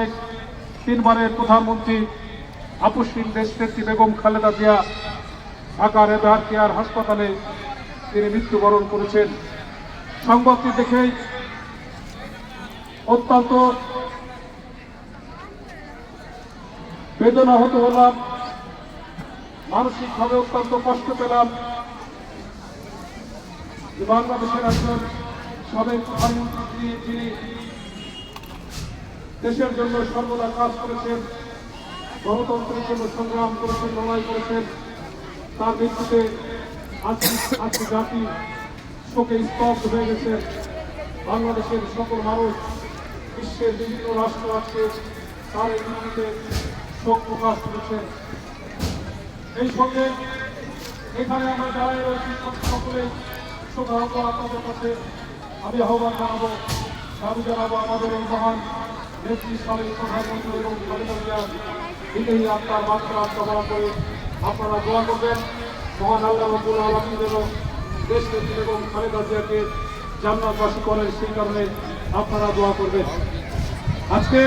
সাবেক তিনবারের প্রধানমন্ত্রী আপুসিন দেশনেত্রী বেগম খালেদা জিয়া ঢাকার এবার কেয়ার হাসপাতালে তিনি মৃত্যুবরণ করেছেন। সংবাদটি দেখেই অত্যন্ত বেদনা হতে হলাম, মানসিকভাবে অত্যন্ত কষ্ট পেলাম। বাংলাদেশের একজন সাবেক প্রধানমন্ত্রী যিনি দেশের জন্য সর্বদা কাজ করেছেন, গণতন্ত্রের জন্য সংগ্রাম করেছেন, লড়াই করেছেন। তার মৃত্যুতে আজকে জাতি শোকে স্তব্ধ হয়ে গেছে। বাংলাদেশের সকল মানুষ, বিশ্বের বিভিন্ন রাষ্ট্র আজকে তার এই মৃত্যুতে শোক প্রকাশ করেছেন এই সঙ্গে এখানে আমরা যারা রয়েছি সকলে শোকাহত আপনাদের কাছে। আমি আহ্বান জানাব দাবি জানাব আমাদের এই মহান এবং করে আপনারা দোয়া করবেন। মহান আল্লাহ আলমী যেন দেশ নেত্রী এবং খালেদা জিয়াকে জান্নাতবাসী করেন সেই কারণে আপনারা দোয়া করবেন আজকে